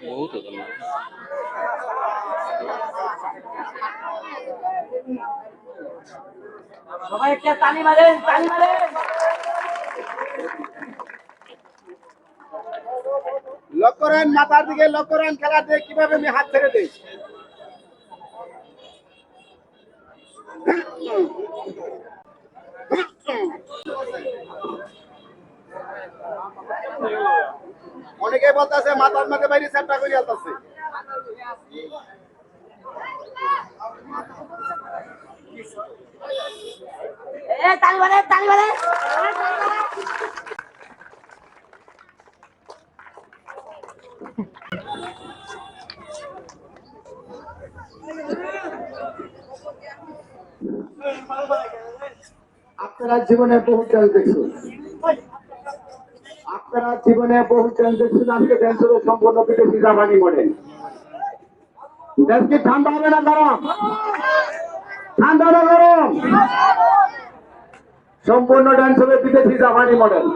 বহুত সবাই একটা তালি মারেন তালি মারেন। লক্ষ্য করেন, মাথার দিকে লক্ষ্য খেলা দিয়ে কীভাবে আমি হাত ছেড়ে দিই? অনেকে বলতেছে, মাথার মাঝে বাইরে চ্যাপটা করে আলতাছে এ, তালি মারেন তালি মারেন আপনারা জীবনে বহু চ্যালেঞ্জ দেখছেন। আপনারা জীবনে বহু চ্যালেঞ্জ দেখছেন। আজকে ড্যান্স হবে সম্পূর্ণ বিদেশি জাপানি মডেল ড্যান্স কি ঠান্ডা হবে না গরম? ঠান্ডা না গরম? সম্পূর্ণ ড্যান্স হবে বিদেশি জাপানি মডেল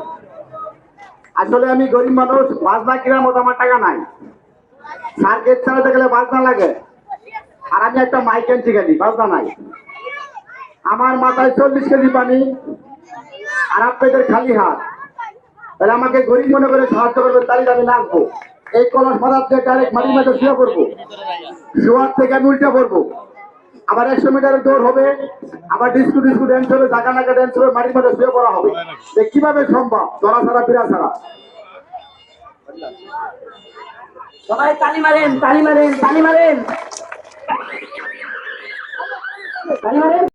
আসলে আমি গরিব মানুষ, বাজনা কেনার মতো আমার টাকা নাই। সার্কেট চালাতে গেলে বাজনা লাগে। আর আমি একটা মাইক আনছি খালি, বাজনা নাই। আমার মাথায় চল্লিশ কেজি পানি আর আপনাদের খালি হাত। তাহলে আমাকে গরিব মনে করে সাহায্য করবে তাহলে আমি নাচবো। এই কলার দিয়ে ডাইরেক্ট মাটির মাঝে শুয়ে পড়ব। শোয়ার থেকে আমি উল্টা পড়ব। আবার একশো মিটারের দৌড় হবে আবার ডিস্কু ডিস্কু ড্যান্স হবে জাগা নাকা ড্যান্স হবে মাটির মাঠে শুয়ে পড়া হবে। যে কীভাবে সম্ভব? ধরা ছাড়া পিড়া ছাড়া। সবাই তালি মারেন তালি মারেন তালি মারেন। তালি মারেন।